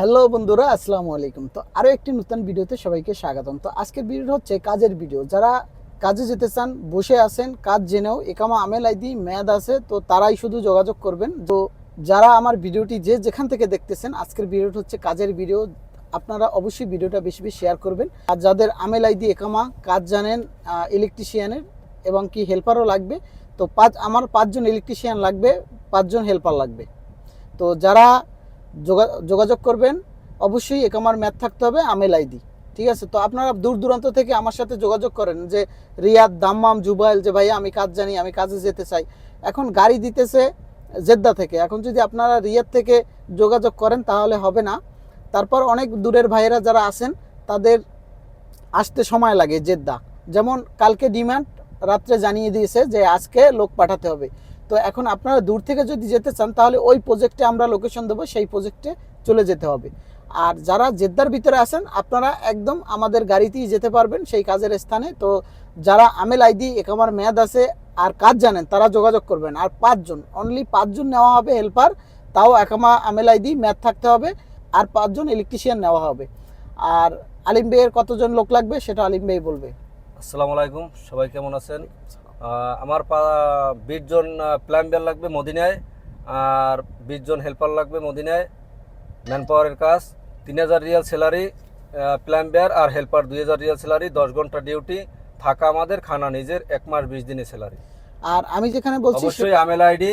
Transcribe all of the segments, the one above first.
Hello বন্ধুরা, আসসালামু আলাইকুম। তো আরও একটি নতুন ভিডিওতে সবাইকে স্বাগতম। তো আজকের ভিডিও হচ্ছে কাজের ভিডিও। যারা কাজে যেতে চান, বসে আছেন, কাজ জেনেও, একামা আমেল আইডি, মেয়াদ আছে, তো তারাই শুধু যোগাযোগ করবেন। তো যারা আমার ভিডিওটি যে যেখান থেকে দেখতেছেন, আজকের ভিডিওটি হচ্ছে কাজের ভিডিও। আপনারা অবশ্যই ভিডিওটা বেশি বেশি শেয়ার করবেন। আর যাদের আমেল আইডি, একামা, কাজ জানেন ইলেকট্রিশিয়ানের এবং কি হেল্পারও লাগবে, তো পাঁচ, আমার পাঁচজন ইলেকট্রিশিয়ান লাগবে, পাঁচজন হেল্পার লাগবে। তো যারা যোগাযোগ করবেন, অবশ্যই একামার ম্যাথ থাকতে হবে, আমেল আইডি ঠিক আছে? তো আপনারা দূর দূরান্ত থেকে আমার সাথে যোগাযোগ করেন যে রিয়াদ, দাম্মাম, জুবাইল যে ভাইয়া, আমি কাজ জানি, আমি কাজে যেতে চাই। এখন গাড়ি দিতেছে জেদ্দা থেকে, এখন যদি আপনারা রিয়াদ থেকে যোগাযোগ করেন তাহলে হবে না। তারপর অনেক দূরের ভাইয়েরা যারা আছেন, তাদের আসতে সময় লাগে জেদ্দা। যেমন কালকে ডিমান্ড রাত্রে জানিয়ে দিয়েছে যে আজকে লোক পাঠাতে হবে। তো এখন আপনারা দূর থেকে যদি যেতে চান, তাহলে ওই প্রজেক্টে আমরা লোকেশন দেবো, সেই প্রজেক্টে চলে যেতে হবে। আর যারা জেদ্দার ভিতরে আছেন, আপনারা একদম আমাদের গাড়িতেই যেতে পারবেন সেই কাজের স্থানে। তো যারা আমেল আইডি, একামার মেয়াদ আছে আর কাজ জানেন, তারা যোগাযোগ করবেন। আর পাঁচজন অনলি পাঁচজন নেওয়া হবে হেল্পার তাও একামা আমেল আইডি, মেয়াদ থাকতে হবে, আর পাঁচজন ইলেকট্রিশিয়ান নেওয়া হবে। আর আলিম বেয়ের কতজন লোক লাগবে, সেটা আলিম বেই বলবে। আসসালামু আলাইকুম, সবাই কেমন আছেন? আমার বিশ জন প্ল্যাম্বার লাগবে মদিনায় আর বিশ জন হেল্পার লাগবে মদিনায়। ম্যান পাওয়ারের কাজ তিন হাজার রিয়াল স্যালারি প্ল্যাম্বার আর হেল্পার দুই হাজার রিয়াল স্যালারি দশ ঘণ্টা ডিউটি থাকা আমাদের খানা নিজের এক মাস বিশ দিনের স্যালারি আর আমি যেখানে বলছি অবশ্যই আমেল আইডি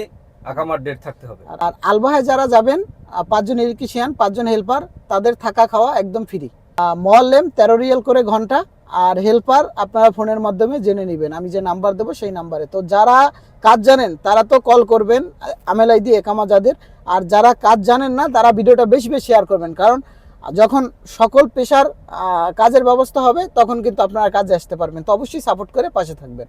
আকামার ডেট থাকতে হবে। আর আলবাহায় যারা যাবেন পাঁচজন ইলেকট্রিশিয়ান পাঁচজন হেল্পার তাদের থাকা খাওয়া একদম ফ্রি মহল্লেম তেরো রিয়েল করে ঘণ্টা আর হেল্পার আপনারা ফোনের মাধ্যমে জেনে নেবেন। আমি যে নাম্বার দেবো সেই নাম্বারে তো যারা কাজ জানেন, তারা তো কল করবেন আমেলাই দিয়ে একামা যাদের। আর যারা কাজ জানেন না, তারা ভিডিওটা বেশি বেশি শেয়ার করবেন। কারণ, যখন সকল পেশার কাজের ব্যবস্থা হবে, তখন কিন্তু আপনারা কাজে আসতে পারবেন। তো অবশ্যই সাপোর্ট করে পাশে থাকবেন।